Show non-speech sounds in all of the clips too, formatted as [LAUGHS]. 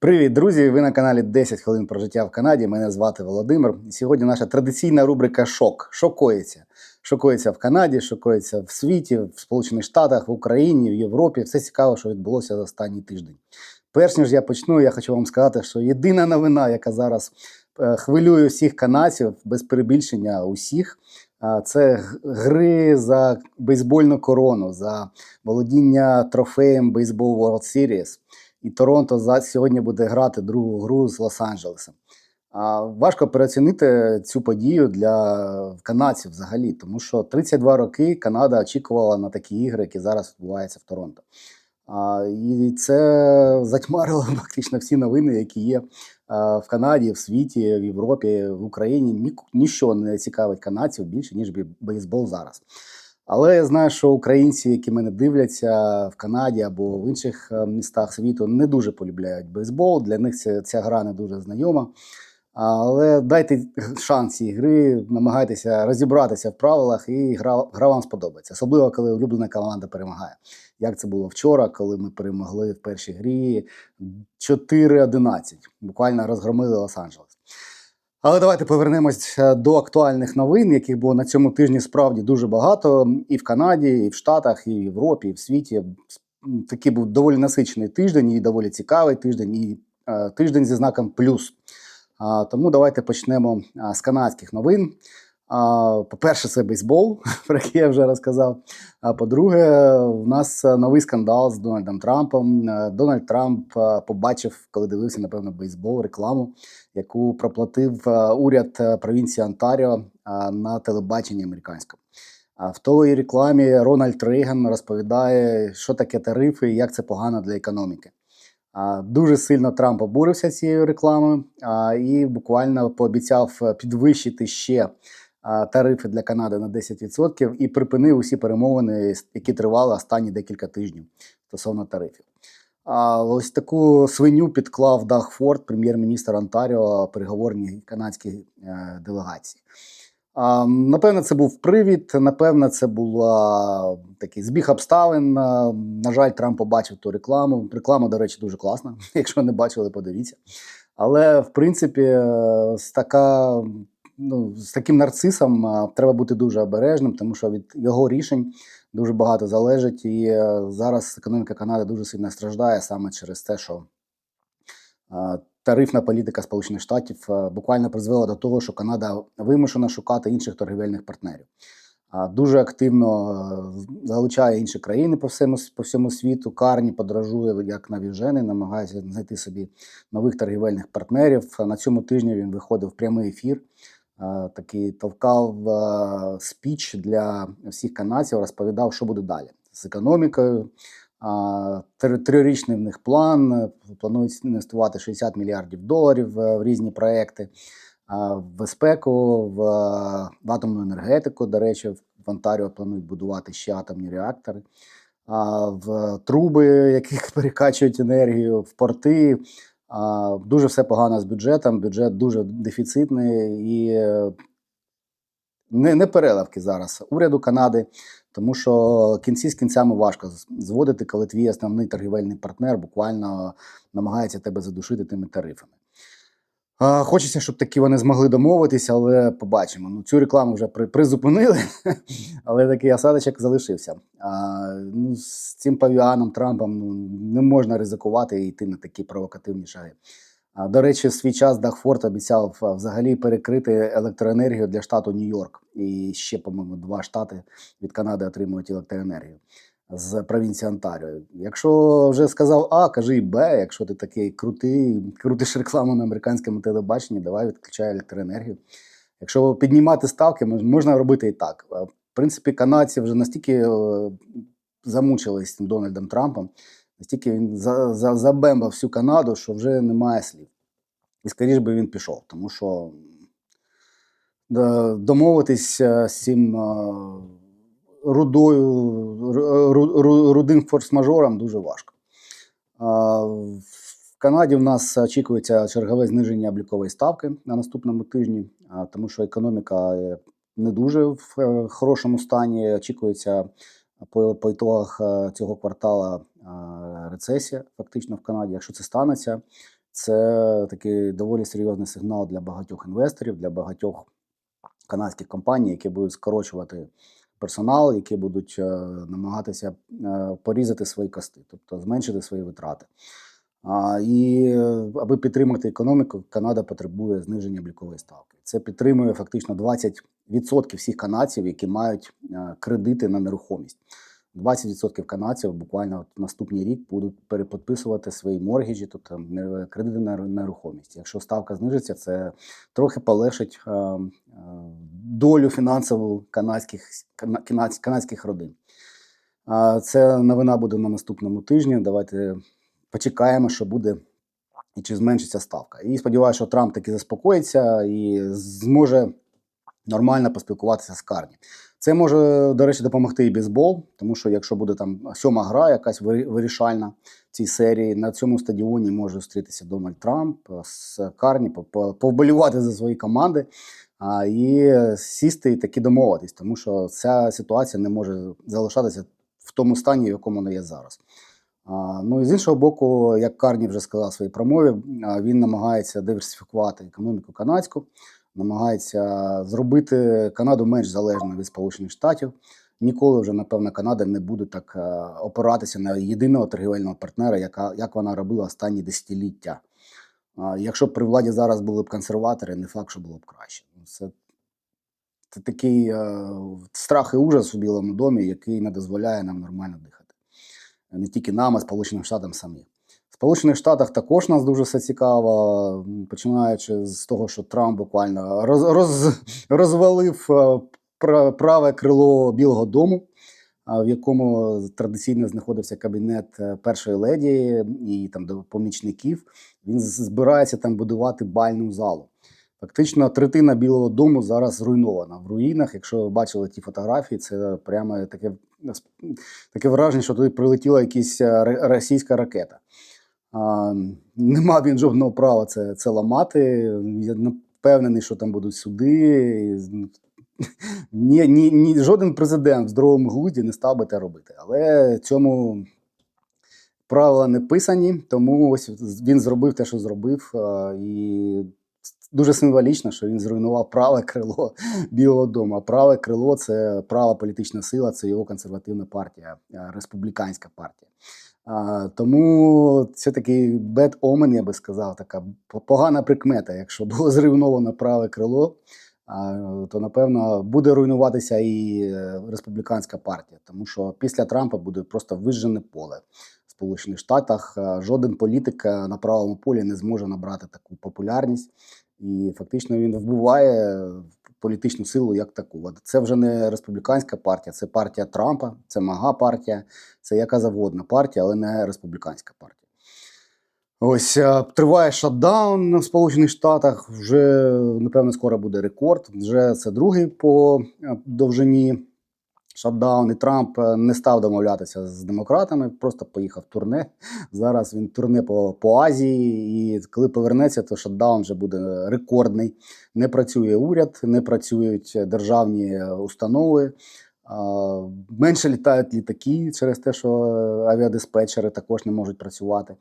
Привіт, друзі! Ви на каналі 10 хвилин про життя в Канаді. Мене звати Володимир. І сьогодні наша традиційна рубрика Шок. Шокується. Шокується в Канаді, шокується в світі, в Сполучених Штатах, в Україні, в Європі. Все цікаво, що відбулося за останній тиждень. Перш ніж я почну, я хочу вам сказати, що єдина новина, яка зараз е, хвилює всіх канадців, без перебільшення усіх, це гри за бейсбольну корону, за володіння трофеєм Baseball World Series. І Торонто сьогодні буде грати другу гру з Лос-Анджелесом. Важко переоцінити цю подію для канадців взагалі, тому що 32 роки Канада очікувала на такі ігри, які зараз відбуваються в Торонто. А, і це затьмарило [LAUGHS] фактично всі новини, які є в Канаді, в світі, в Європі, в Україні. Ні, ніщо не цікавить канадців більше, ніж бейсбол зараз. Але я знаю, що українці, які мене дивляться в Канаді або в інших е, містах світу, не дуже полюбляють бейсбол. Для них ця, ця гра не дуже знайома. Але дайте шанс цій гри, намагайтеся розібратися в правилах, і гра, гра вам сподобається. Особливо, коли улюблена команда перемагає. Як це було вчора, коли ми перемогли в першій грі 4-11. Буквально розгромили Лос-Анджелес. Але давайте повернемось е, до актуальних новин, яких було на цьому тижні справді дуже багато. І в Канаді, і в Штатах, і в Європі, і в світі. Такий був доволі насичений тиждень, і доволі цікавий тиждень, і е, тиждень зі знаком плюс. Тому давайте почнемо з канадських новин. По-перше, це бейсбол, [LAUGHS] про який я вже розказав. А по-друге, у нас е, новий скандал з Дональдом Трампом. Е, Дональд Трамп е, побачив, коли дивився, напевно, бейсбол, рекламу, яку проплатив уряд провінції Онтаріо на телебаченні американському. А в той рекламі Рональд Рейган розповідає, що таке тарифи і як це погано для економіки. Дуже сильно Трамп обурився цією рекламою і буквально пообіцяв підвищити ще тарифи для Канади на 10% і припинив усі перемовини, які тривали останні декілька тижнів стосовно тарифів. А ось таку свиню підклав Даг Форд, прем'єр-міністр Онтаріо, переговорній канадській е, делегації. Напевно, це був привід. Напевно, це була такий збіг обставин. На жаль, Трамп побачив ту рекламу. Реклама, до речі, дуже класна. [LAUGHS] Якщо не бачили, подивіться. Але в принципі, е, така. Ну, з таким нарцисом треба бути дуже обережним, тому що від його рішень дуже багато залежить. І е, зараз економіка Канади дуже сильно страждає саме через те, що тарифна політика Сполучених Штатів е, буквально призвела до того, що Канада вимушена шукати інших торгівельних партнерів. Дуже активно е, залучає інші країни по всьому, по всьому світу. Карні подорожує як навіжений, намагається знайти собі нових торгівельних партнерів. На цьому тижні він виходив в прямий ефір. Е, Такий товкав е, спіч для всіх канадців, розповідав, що буде далі з економікою. Трирічний в них план. е, Планують інвестувати 60 мільярдів доларів е, в різні проекти. В безпеку, е, в атомну енергетику. До речі, в Онтаріо планують будувати ще атомні реактори. В труби, [LAUGHS] яких перекачують енергію, в порти. Дуже все погано з бюджетом. Бюджет дуже дефіцитний і е, не, не переливки зараз уряду Канади, тому що кінці з кінцями важко зводити, коли твій основний торгівельний партнер буквально намагається тебе задушити тими тарифами. Хочеться, щоб такі вони змогли домовитися, але побачимо. Ну, цю рекламу вже при, призупинили, [LAUGHS] але такий осадочок залишився. А, ну, з цим павіаном Трампом ну, не можна ризикувати і йти на такі провокативні шаги. А, До речі, свій час Дахфорд обіцяв взагалі перекрити електроенергію для штату Нью-Йорк. І ще, по-моєму, два штати від Канади отримують електроенергію з провінції Онтаріо. Якщо вже сказав А, кажи і Б. Якщо ти такий крутий, крутиш рекламу на американському телебаченні, давай відключай електроенергію. Якщо піднімати ставки, можна робити і так. Е, В принципі, канадці вже настільки е, замучились Дональдом Трампом, настільки він за, за, забембав всю Канаду, що вже немає слів. І скоріш би він пішов, тому що домовитись е, з цим рудою, ру- ру- ру- рудим форс-мажором дуже важко. В Канаді в нас очікується чергове зниження облікової ставки на наступному тижні, тому що економіка е, не дуже в е, хорошому стані. Очікується по, по ітогах е, цього квартала рецесія фактично в Канаді. Якщо це станеться, Це такий доволі серйозний сигнал для багатьох інвесторів, для багатьох канадських компаній, які будуть скорочувати персонал, які будуть е, намагатися е, порізати свої кости, тобто зменшити свої витрати. А, і е, аби підтримати економіку, Канада потребує зниження облікової ставки. Це підтримує фактично 20% всіх канадців, які мають кредити на нерухомість. 20% канадців буквально от наступний рік будуть переподписувати свої моргіжі, тобто кредити на нерухомість. Якщо ставка знижиться, це трохи полегшить е, е, долю фінансову канадських, кана- канадських родин. Це новина буде на наступному тижні. Давайте почекаємо, що буде і чи зменшиться ставка. І сподіваюся, що Трамп таки заспокоїться і зможе нормально поспілкуватися з Карні. Це може, до речі, допомогти і бейсбол, тому що якщо буде там сьома гра, якась вирішальна в цій серії, на цьому стадіоні може зустрітися Дональд Трамп е, з Карні, по- по- повболівати за свої команди а, і сісти і таки домовитись, тому що ця ситуація не може залишатися в тому стані, в якому вона є зараз. А, Ну і з іншого боку, як Карні вже сказав в своїй промові, він намагається диверсифікувати економіку канадську, намагається зробити Канаду менш залежною від Сполучених Штатів. Ніколи вже, напевно, Канада не буде так е, опиратися на єдиного торгівельного партнера, яка, як вона робила останні десятиліття. Якщо б при владі зараз були б консерватори, не факт, що було б краще. Ну, Це, це такий е, страх і ужас у Білому домі, який не дозволяє нам нормально дихати не тільки нам, а Сполученим Штатам самі. Сполучених Штатах також нас дуже все цікаво, починаючи з того, що Трамп буквально роз, роз, розвалив е, пра- праве крило Білого Дому, в якому традиційно знаходився кабінет е, першої леді і там до помічників. Він збирається там будувати бальну залу. Фактично, третина Білого Дому зараз зруйнована в руїнах. Якщо ви бачили ті фотографії, це прямо таке, таке враження, що туди прилетіла якась е, російська ракета. Не мав він жодного права це, це ламати. Я не впевнений, що там будуть суди. Ні, ні, ні, жоден президент в здоровому глузді не став би це робити. Але цьому правила не писані, тому ось він зробив те, що зробив. І дуже символічно, що він зруйнував праве крило Білого Дому. А праве крило це права політична сила, це його консервативна партія, республіканська партія. Тому це такий bad omen, я би сказав, така погана прикмета. Якщо було [LAUGHS] зруйновано праве крило, то напевно буде руйнуватися і е, республіканська партія, тому що після Трампа буде просто вижжене поле Сполучених Штатах. Жоден політик е, на правому полі не зможе набрати таку популярність, і фактично він вбиває політичну силу як таку. Це вже не республіканська партія, це партія Трампа, це мага партія, це яка завгодна партія, але не республіканська партія. Ось е, триває шатдаун в Сполучених Штатах. Вже напевно скоро буде рекорд. Вже це другий по е, довжині шатдаун. І Трамп е, не став домовлятися з демократами, просто поїхав турне. Зараз він турне по, по Азії, і коли повернеться, то шатдаун вже буде рекордний. Не працює уряд, не працюють державні установи. Менше літають літаки через те, що авіадиспетчери також не можуть працювати.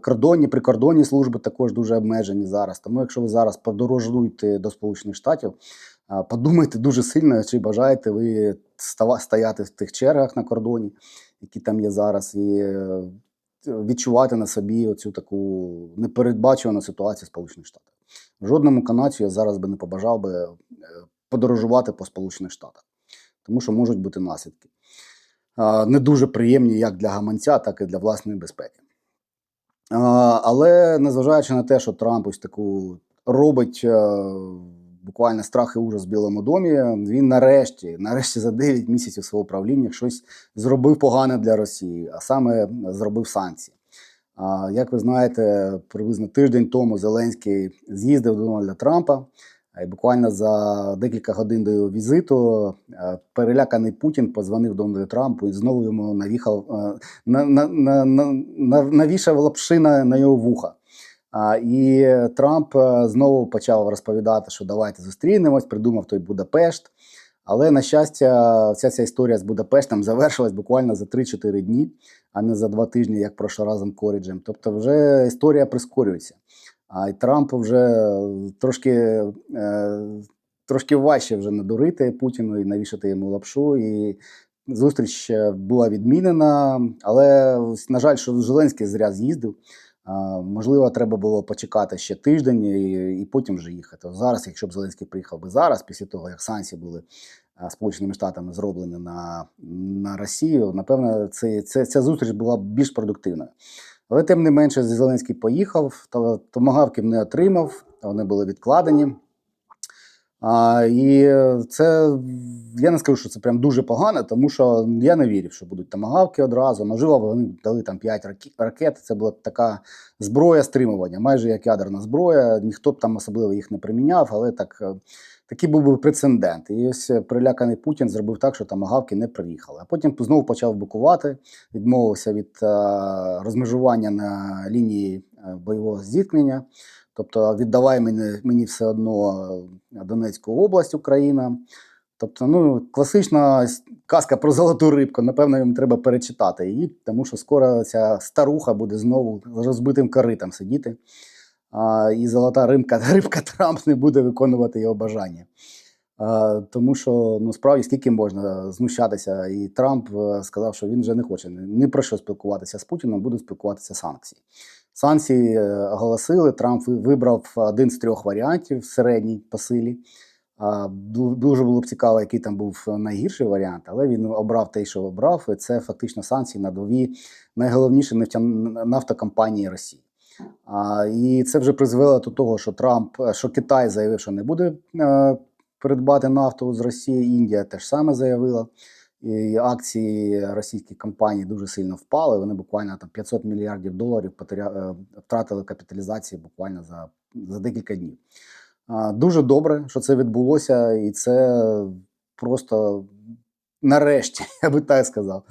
Кордонні, прикордонні служби також дуже обмежені зараз. Тому, якщо ви зараз подорожуєте до Сполучених Штатів, подумайте дуже сильно, чи бажаєте ви стояти в тих чергах на кордоні, які там є зараз, і е, відчувати на собі оцю таку непередбачувану ситуацію Сполучених Штатах. Жодному канадцю я зараз би не побажав би е, подорожувати по Сполучених Штатах, тому що можуть бути наслідки. Не дуже приємні як для гаманця, так і для власної безпеки. Але незважаючи на те, що Трамп ось таку робить е, буквально страх і ужас в Білому домі, він нарешті, нарешті за 9 місяців свого правління щось зробив погане для Росії, а саме зробив санкції. А, Як ви знаєте, приблизно тиждень тому Зеленський з'їздив до Дональда Трампа. й Буквально за декілька годин до його візиту переляканий Путін позвонив Дональду Трампу і знову йому навіхав, на, на, на, на, на, навішав лапши на, на його вуха. І Трамп е, знову почав розповідати, що давайте зустрінемось, придумав той Будапешт. Але на щастя, вся ця історія з Будапештом завершилась буквально за 3-4 дні, а не за два тижні, як пройшов разом Коріджем. Тобто, вже історія прискорюється. А й Трампу вже трошки, е, трошки важче вже надурити Путіну і навішати йому лапшу. І зустріч е, була відмінена, але на жаль, що Зеленський зря з'їздив. Можливо, треба було почекати ще тиждень і, і потім вже їхати. Зараз, якщо б Зеленський приїхав би зараз, після того як санкції були Сполученими Штатами зроблені на, на Росію, напевно, це, це, ця зустріч була б більш продуктивною. Але тим не менше, Зеленський поїхав, то томагавків не отримав, вони були відкладені. А, і це я не скажу, що це прям дуже погано, тому що я не вірив, що будуть тамагавки одразу. Можливо, вони дали там 5 ракет. Це була така зброя стримування, майже як ядерна зброя. Ніхто б там особливо їх не приміняв, але так, е, такий був би прецедент. І ось приляканий Путін зробив так, що тамагавки не приїхали. А потім знову почав бикувати, відмовився від е, розмежування на лінії е, бойового зіткнення. Тобто віддавай мені, мені все одно е, Донецьку область, Україна. Тобто, ну, класична казка про золоту рибку. Напевно, їм треба перечитати її, тому що скоро ця старуха буде знову розбитим коритом сидіти. А, і золота рибка, [LAUGHS] рибка Трамп не буде виконувати його бажання. А, тому що ну, справді скільки можна знущатися, і Трамп е, сказав, що він вже не хоче ні про що спілкуватися з Путіним, буде спілкуватися санкції. Санкції е, оголосили. Трамп вибрав один з трьох варіантів середній по силі. Дуже було б цікаво, який там був найгірший варіант, але він обрав те, що обрав. І це фактично санкції на дві найголовніші нафтокомпанії Росії. А, і це вже призвело до того, що Трамп, що Китай заявив, що не буде е, придбати нафту з Росії. Індія теж саме заявила. І акції російських компаній дуже сильно впали. Вони буквально там 500 мільярдів доларів потеря... е, втратили капіталізації буквально за, за декілька днів. Дуже добре, що це відбулося, і це просто нарешті, [LAUGHS] я би так сказав.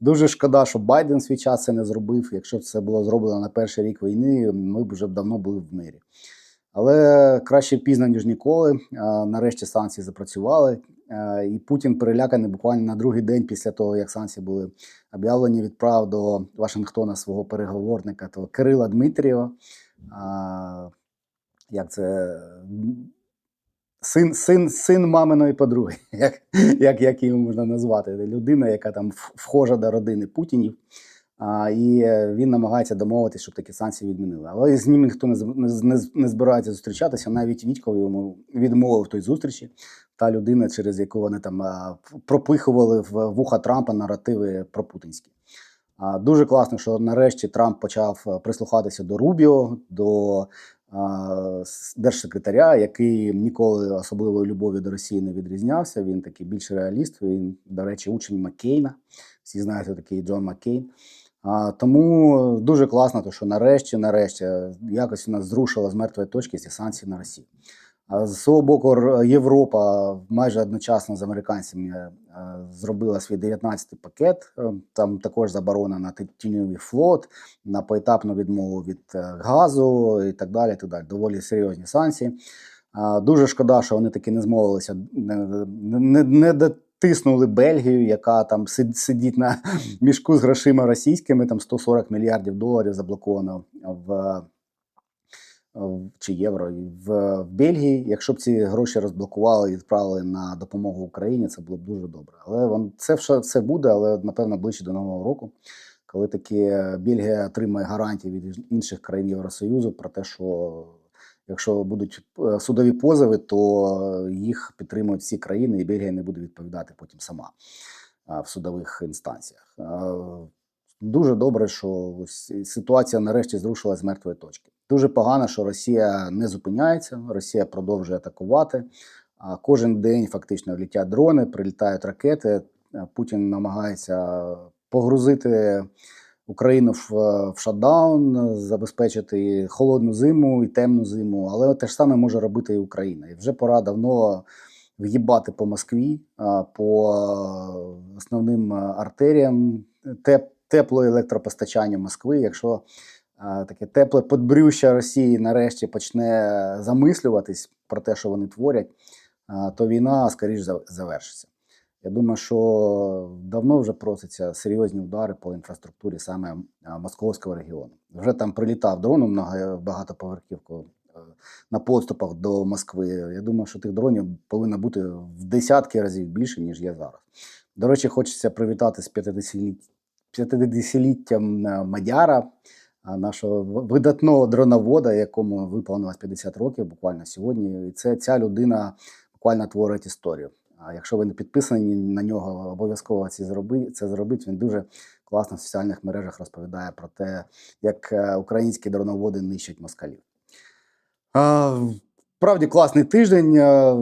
Дуже шкода, що Байден свій час це не зробив. Якщо б це було зроблено на перший рік війни, ми б вже давно були в мирі. Але краще пізно, ніж ніколи. Нарешті санкції запрацювали, і Путін переляканий буквально на другий день після того, як санкції були об'явлені, відправив до Вашингтона свого переговорника того Кирила Дмитрієва. Як це син, син, син маминої подруги, [LAUGHS] як, як, як її можна назвати? Людина, яка там вхожа до родини Путінів. А, і е, він намагається домовитися, щоб такі санкції відмінили. Але з ним ніхто не, не, не, збирається зустрічатися. Навіть Вітько йому відмовив той зустрічі. Та людина, через яку вони там пропихували в вуха Трампа наративи пропутінські. А, Дуже класно, що нарешті Трамп почав е, прислухатися до Рубіо, до а, держсекретаря, який ніколи особливої любові до Росії не відрізнявся. Він такий більш реаліст. Він, до речі, учень Маккейна. Всі знають, такий Джон Маккейн. А, тому дуже класно, то, що нарешті, нарешті, якось у нас зрушила з мертвої точки ці санкції на Росію. А з свого боку, Європа майже одночасно з американцями е, зробила свій 19-й пакет. Е, Там також заборона на тіньовий флот, на поетапну відмову від е, газу і так далі. Так далі. Доволі серйозні санкції. Дуже шкода, що вони таки не змовилися, не, не, не дотиснули Бельгію, яка там сидить на мішку з грошима російськими, там 140 мільярдів доларів заблоковано в чи євро в, в Бельгії. Якщо б ці гроші розблокували і відправили на допомогу Україні, це було б дуже добре. Але вон це все, все буде, але напевно ближче до нового року, коли таки Бельгія отримає гарантії від інших країн Євросоюзу про те, що якщо будуть е, судові позови, то їх підтримують всі країни, і Бельгія не буде відповідати потім сама в судових інстанціях. Дуже добре, що ситуація нарешті зрушила з мертвої точки. Дуже погано, що Росія не зупиняється, Росія продовжує атакувати. А кожен день фактично літять дрони, прилітають ракети. Е, Путін намагається погрузити Україну в, в шатдаун, забезпечити холодну зиму і темну зиму, але те ж саме може робити і Україна. І вже пора давно в'їбати по Москві, по основним артеріям, теп, тепло електропостачання Москви. Якщо таке тепле подбрюща Росії нарешті почне замислюватись про те, що вони творять, то війна скоріш завершиться. Я думаю, що давно вже просяться серйозні удари по інфраструктурі саме московського регіону. Вже там прилітав дроном много- багатоповерхівку е, на подступах до Москви. Я думаю, що тих дронів повинно бути в десятки разів більше, ніж є зараз. До речі, хочеться привітати з 50-літ- 50-літтям е, Мадяра, нашого видатного дроновода, якому виповнилось 50 років буквально сьогодні. І це ця людина буквально творить історію. А якщо ви не підписані на нього, обов'язково це зробіть. Він дуже класно в соціальних мережах розповідає про те, як е, українські дроноводи нищать москалів. Справді класний тиждень. Е,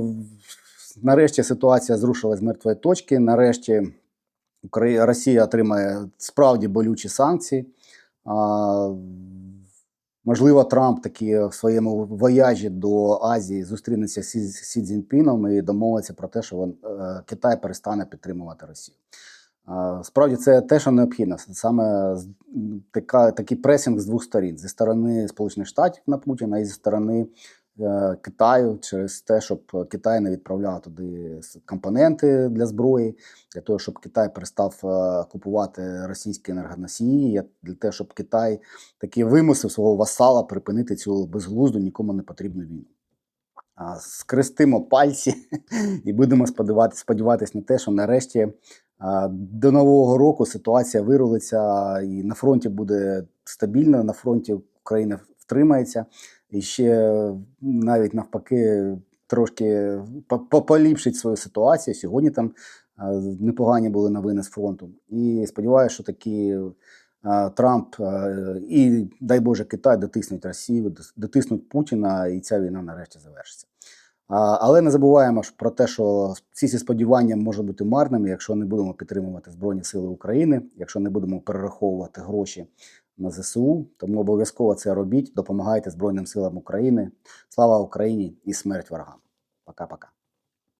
Нарешті ситуація зрушила з мертвої точки. Нарешті Росія отримає справді болючі санкції. Можливо, Трамп таки в своєму вояжі до Азії зустрінеться з Сі, Цзіньпіном і домовиться про те, що е, Китай перестане підтримувати Росію. Справді це те, що необхідно. Саме така, такий пресінг з двох сторін: зі сторони Сполучених Штатів на Путіна і зі сторони е, Китаю через те, щоб Китай не відправляв туди компоненти для зброї, для того, щоб Китай перестав е, купувати російські енергоносії, для того, щоб Китай таки вимусив свого васала припинити цю безглузду нікому не потрібну війну. Скрестимо пальці [LAUGHS] і будемо сподіватися, сподіватися на те, що нарешті до нового року ситуація вирулиться і на фронті буде стабільно, на фронті Україна втримається і ще навіть навпаки трошки по- по- поліпшить свою ситуацію. Сьогодні там непогані були новини з фронту. І сподіваюся, що такі Трамп е, і, дай Боже, Китай дотиснуть Росію, дотиснуть Путіна, і ця війна нарешті завершиться. Але не забуваємо про те, що всі ці сподівання можуть бути марними, якщо не будемо підтримувати Збройні Сили України, якщо не будемо перераховувати гроші на ЗСУ. Тому обов'язково це робіть. Допомагайте Збройним силам України. Слава Україні і смерть ворогам. Пока-пока.